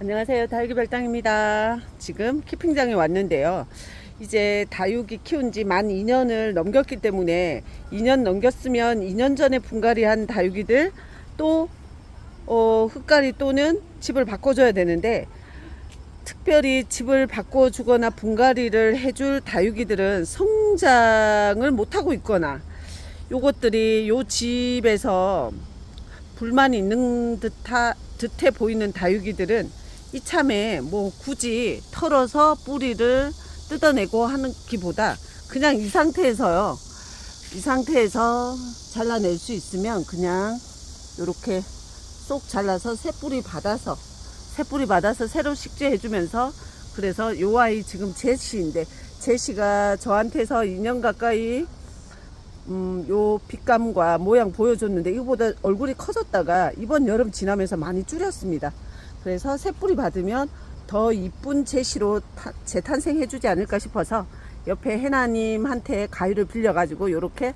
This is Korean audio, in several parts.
안녕하세요. 다육이 별당입니다. 지금 키핑장에 왔는데요. 이제 다육이 키운 지 만 2년을 넘겼기 때문에 2년 넘겼으면 2년 전에 분갈이 한 다육이들 또 어, 흙갈이 또는 집을 바꿔줘야 되는데 특별히 집을 바꿔주거나 분갈이를 해줄 다육이들은 성장을 못하고 있거나 요것들이 요 집에서 불만이 있는 듯하, 듯해 보이는 다육이들은 이참에 뭐 굳이 털어서 뿌리를 뜯어내고 하는 기보다 그냥 이 상태에서요. 이 상태에서 잘라낼 수 있으면 그냥 이렇게 쏙 잘라서 새 뿌리 받아서 새 뿌리 받아서 새로 식재해 주면서 그래서 요 아이 지금 제시인데 제시가 저한테서 2년 가까이 음, 요 빛감과 모양 보여줬는데 이거보다 얼굴이 커졌다가 이번 여름 지나면서 많이 줄였습니다. 그래서 새뿌리 받으면 더 이쁜 제시로 타- 재탄생해 주지 않을까 싶어서 옆에 해나님한테 가위를 빌려가지고 요렇게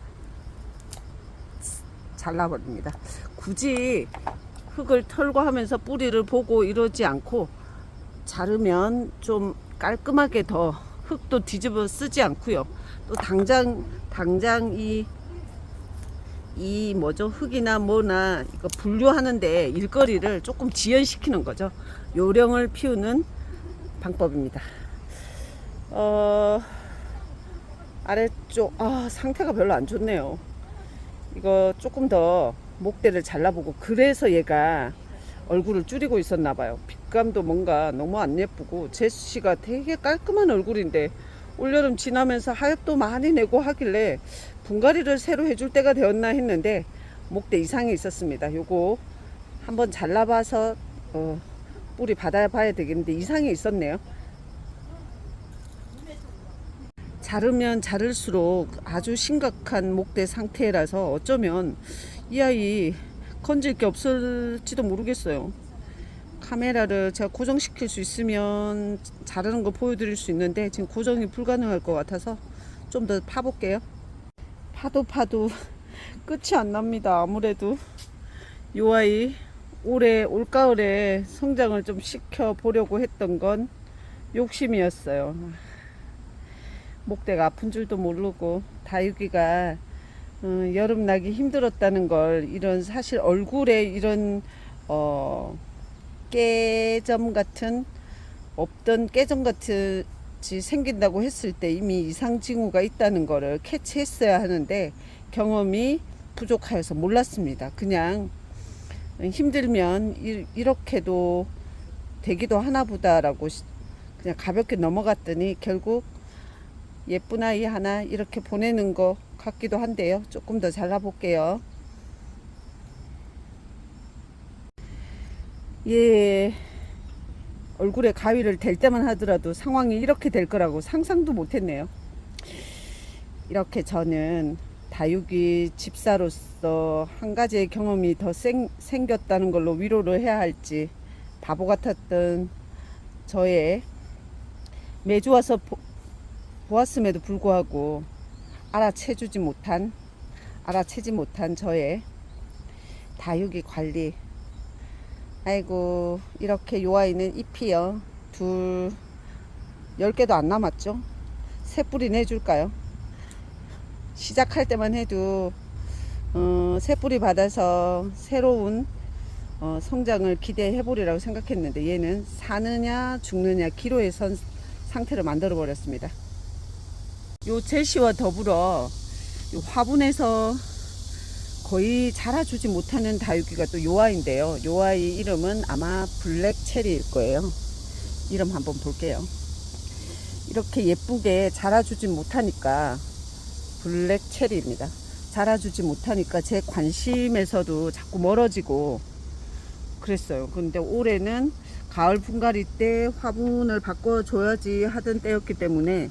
잘라버립니다. 굳이 흙을 털고 하면서 뿌리를 보고 이러지 않고 자르면 좀 깔끔하게 더 흙도 뒤집어 쓰지 않고요. 또 당장 당장 이 이 뭐죠 흙이나 뭐나 이거 분류하는데 일거리를 조금 지연시키는 거죠. 요령을 피우는 방법입니다. 어 아래쪽 아 상태가 별로 안 좋네요. 이거 조금 더 목대를 잘라보고 그래서 얘가 얼굴을 줄이고 있었나 봐요. 빛감도 뭔가 너무 안 예쁘고 제시가 되게 깔끔한 얼굴인데 올여름 지나면서 하엽도 많이 내고 하길래 분갈이를 새로 해줄 때가 되었나 했는데 목대 이상이 있었습니다. 요거 한번 잘라봐서 어, 뿌리 받아봐야 되겠는데 이상이 있었네요. 자르면 자를수록 아주 심각한 목대 상태라서 어쩌면 이 아이 건질 게 없을지도 모르겠어요. 카메라를 제가 고정시킬 수 있으면 자르는 거 보여드릴 수 있는데 지금 고정이 불가능할 것 같아서 좀 더 파볼게요. 파도 파도 끝이 안 납니다. 아무래도 요 아이 올해 올가을에 성장을 좀 시켜 보려고 했던 건 욕심이었어요. 목대가 아픈 줄도 모르고 다육이가 어, 여름 나기 힘들었다는 걸 이런 사실 얼굴에 이런 어, 깨점 같은 없던 깨점 같이 생긴다고 했을 때 이미 이상 징후가 있다는 거를 캐치했어야 하는데 경험이 부족하여서 몰랐습니다. 그냥 힘들면 이- 이렇게도 되기도 하나 보다라고 시- 그냥 가볍게 넘어갔더니 결국 예쁜 아이 하나 이렇게 보내는 것 같기도 한데요. 조금 더 잘라볼게요. 예, 얼굴에 가위를 댈 때만 하더라도 상황이 이렇게 될 거라고 상상도 못 했네요. 이렇게 저는 다육이 집사로서 한 가지의 경험이 더 생, 생겼다는 걸로 위로를 해야 할지 바보 같았던 저의 매주 와서 보, 보았음에도 불구하고 알아채주지 못한 알아채지 못한 저의 다육이 관리 아이고 이렇게 요 아이는 잎이요 둘 10개도 안 남았죠? 새 뿌리 내줄까요? 시작할 때만 해도 어, 새 뿌리 받아서 새로운 어, 성장을 기대해 보리라고 생각했는데 얘는 사느냐 죽느냐 기로에 선 상태를 만들어 버렸습니다. 요 제시와 더불어 요 화분에서 거의 자라주지 못하는 다육이가 또 요 아이인데요. 요 아이 이름은 아마 블랙 체리일 거예요. 이름 한번 볼게요. 이렇게 예쁘게 자라주지 못하니까 블랙 체리입니다. 자라주지 못하니까 제 관심에서도 자꾸 멀어지고 그랬어요. 근데 올해는 가을 분갈이 때 화분을 바꿔줘야지 하던 때였기 때문에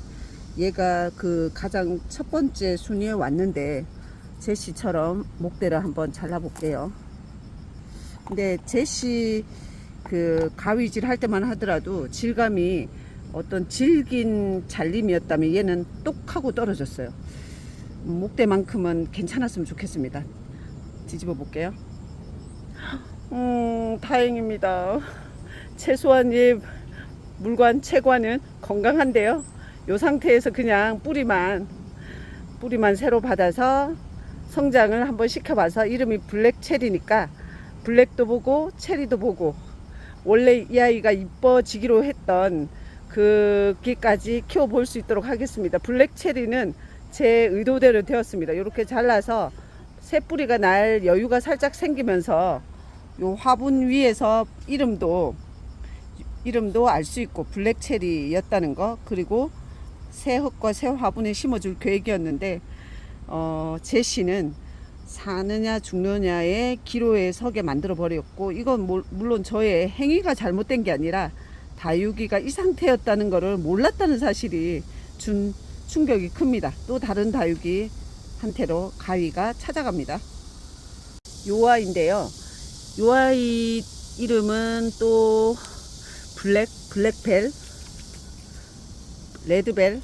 얘가 그 가장 첫 번째 순위에 왔는데 제시처럼 목대를 한번 잘라볼게요. 근데 제시 그 가위질 할 때만 하더라도 질감이 어떤 질긴 잘림이었다면 얘는 똑하고 떨어졌어요. 목대만큼은 괜찮았으면 좋겠습니다. 뒤집어 볼게요. 음, 다행입니다. 최소한 이 물관 채관은 건강한데요. 이 상태에서 그냥 뿌리만 뿌리만 새로 받아서 성장을 한번 시켜봐서 이름이 블랙 체리니까 블랙도 보고 체리도 보고 원래 이 아이가 이뻐지기로 했던 그기까지 키워볼 수 있도록 하겠습니다. 블랙 체리는 제 의도대로 되었습니다. 이렇게 잘라서 새 뿌리가 날 여유가 살짝 생기면서 요 화분 위에서 이름도 이름도 알 수 있고 블랙 체리였다는 거 그리고 새 흙과 새 화분에 심어줄 계획이었는데 어, 제시는 사느냐 죽느냐의 기로에 서게 만들어 버렸고 이건 물- 물론 저의 행위가 잘못된 게 아니라 다육이가 이 상태였다는 것을 몰랐다는 사실이 준 충격이 큽니다. 또 다른 다육이 한테로 가위가 찾아갑니다. 요 아이인데요. 요 아이 이름은 또 블랙 블랙벨 레드벨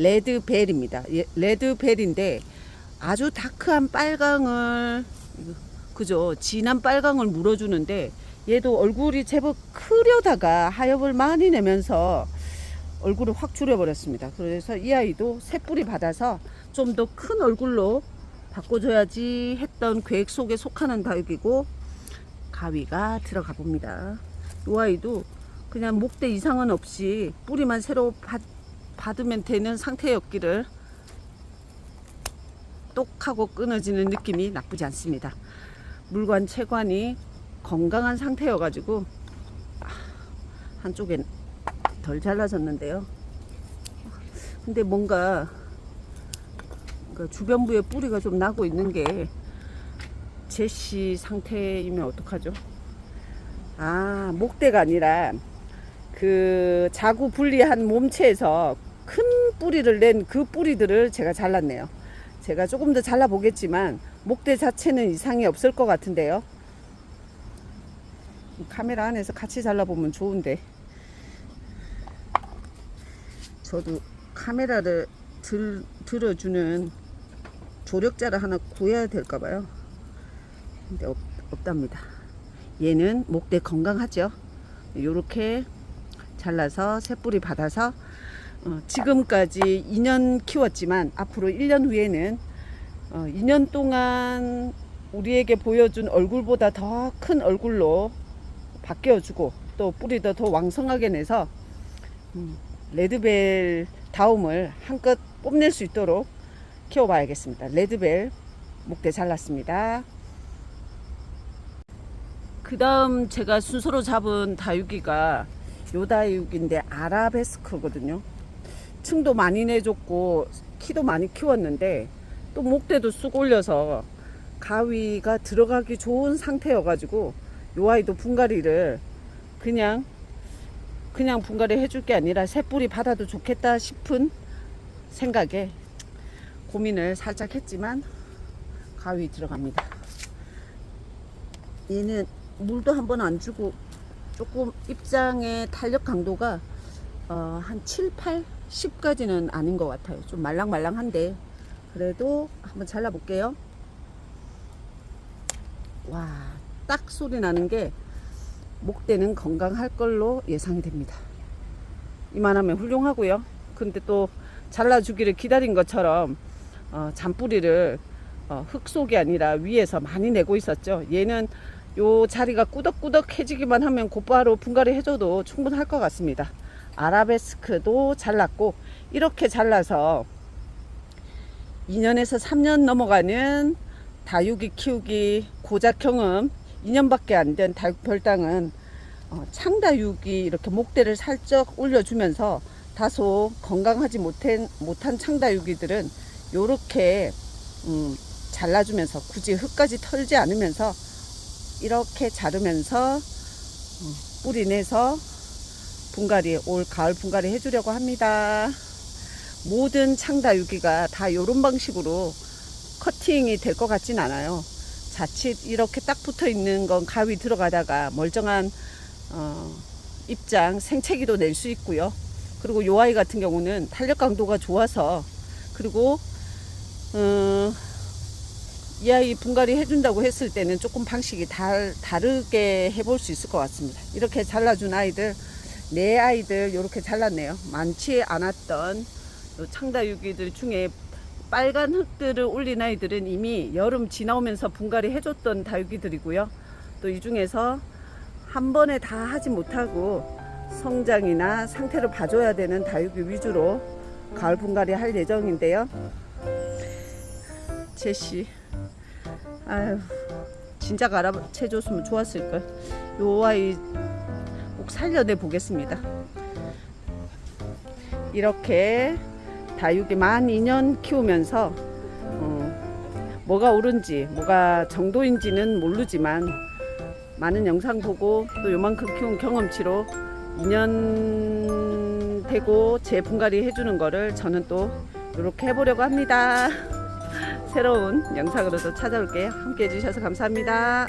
레드벨입니다. 예, 레드벨인데 아주 다크한 빨강을 그죠 진한 빨강을 물어주는데 얘도 얼굴이 제법 크려다가 하엽을 많이 내면서 얼굴을 확 줄여버렸습니다. 그래서 이 아이도 새뿌리 받아서 좀 더 큰 얼굴로 바꿔줘야지 했던 계획 속에 속하는 다육이고 가위가 들어가 봅니다. 이 아이도 그냥 목대 이상은 없이 뿌리만 새로 받, 받으면 되는 상태였기를 똑하고 끊어지는 느낌이 나쁘지 않습니다. 물관 채관이 건강한 상태여가지고 아, 한쪽엔 덜 잘라졌는데요. 근데 뭔가 그러니까 주변부에 뿌리가 좀 나고 있는 게 제시 상태이면 어떡하죠? 아, 목대가 아니라 그 자구 분리한 몸체에서 큰 뿌리를 낸 그 뿌리들을 제가 잘랐네요. 제가 조금 더 잘라 보겠지만 목대 자체는 이상이 없을 것 같은데요. 카메라 안에서 같이 잘라 보면 좋은데 저도 카메라를 들, 들어주는 조력자를 하나 구해야 될까 봐요. 근데 없, 없답니다. 얘는 목대 건강하죠. 요렇게 잘라서 새뿌리 받아서 어, 지금까지 2년 키웠지만 앞으로 1년 후에는 어, 2년 동안 우리에게 보여준 얼굴보다 더 큰 얼굴로 바뀌어주고 또 뿌리도 더 왕성하게 내서 음, 레드벨 다움을 한껏 뽐낼 수 있도록 키워봐야겠습니다. 레드벨 목대 잘랐습니다. 그 다음 제가 순서로 잡은 다육이가 요 다육인데 아라베스크거든요. 층도 많이 내줬고 키도 많이 키웠는데 또 목대도 쑥 올려서 가위가 들어가기 좋은 상태여가지고 요 아이도 분갈이를 그냥 그냥 분갈이 해줄 게 아니라 새뿌리 받아도 좋겠다 싶은 생각에 고민을 살짝 했지만 가위 들어갑니다. 얘는 물도 한 번 안 주고 조금 입장의 탄력 강도가 어, 한 7, 8, 10까지는 아닌 것 같아요. 좀 말랑말랑한데 그래도 한번 잘라볼게요. 와, 딱 소리 나는 게 목대는 건강할 걸로 예상이 됩니다. 이만하면 훌륭하고요. 근데 또 잘라주기를 기다린 것처럼 어, 잔뿌리를 어, 흙 속이 아니라 위에서 많이 내고 있었죠. 얘는 요 자리가 꾸덕꾸덕해지기만 하면 곧바로 분갈이 해줘도 충분할 것 같습니다. 아라베스크도 잘랐고 이렇게 잘라서 2년에서 3년 넘어가는 다육이 키우기 고작 경험 2년밖에 안 된 다육 별당은 어, 창다육이 이렇게 목대를 살짝 올려주면서 다소 건강하지 못한, 못한 창다육이들은 요렇게 음, 잘라주면서 굳이 흙까지 털지 않으면서 이렇게 자르면서 음, 뿌리 내서 분갈이 올 가을 분갈이 해주려고 합니다. 모든 창다육이가 다 이런 방식으로 커팅이 될 것 같진 않아요. 자칫 이렇게 딱 붙어 있는 건 가위 들어가다가 멀쩡한 어, 입장 생채기도 낼 수 있고요. 그리고 요 아이 같은 경우는 탄력 강도가 좋아서 그리고 어, 이 아이 분갈이 해준다고 했을 때는 조금 방식이 달, 다르게 해볼 수 있을 것 같습니다. 이렇게 잘라준 아이들, 네 아이들 이렇게 잘랐네요. 많지 않았던 요 창다육이들 중에 빨간 흙들을 올린 아이들은 이미 여름 지나오면서 분갈이 해줬던 다육이들이고요. 또 이 중에서 한 번에 다 하지 못하고 성장이나 상태를 봐줘야 되는 다육이 위주로 가을 분갈이 할 예정인데요. 제시, 아유, 진작 알아채줬으면 좋았을걸. 요 아이 꼭 살려내 보겠습니다. 이렇게 다육이 만 2년 키우면서 어, 뭐가 옳은지 뭐가 정도인지는 모르지만 많은 영상 보고 또 요만큼 키운 경험치로 2년 되고 재분갈이 해주는 거를 저는 또 이렇게 해보려고 합니다. 새로운 영상으로도 찾아올게요. 함께 해주셔서 감사합니다.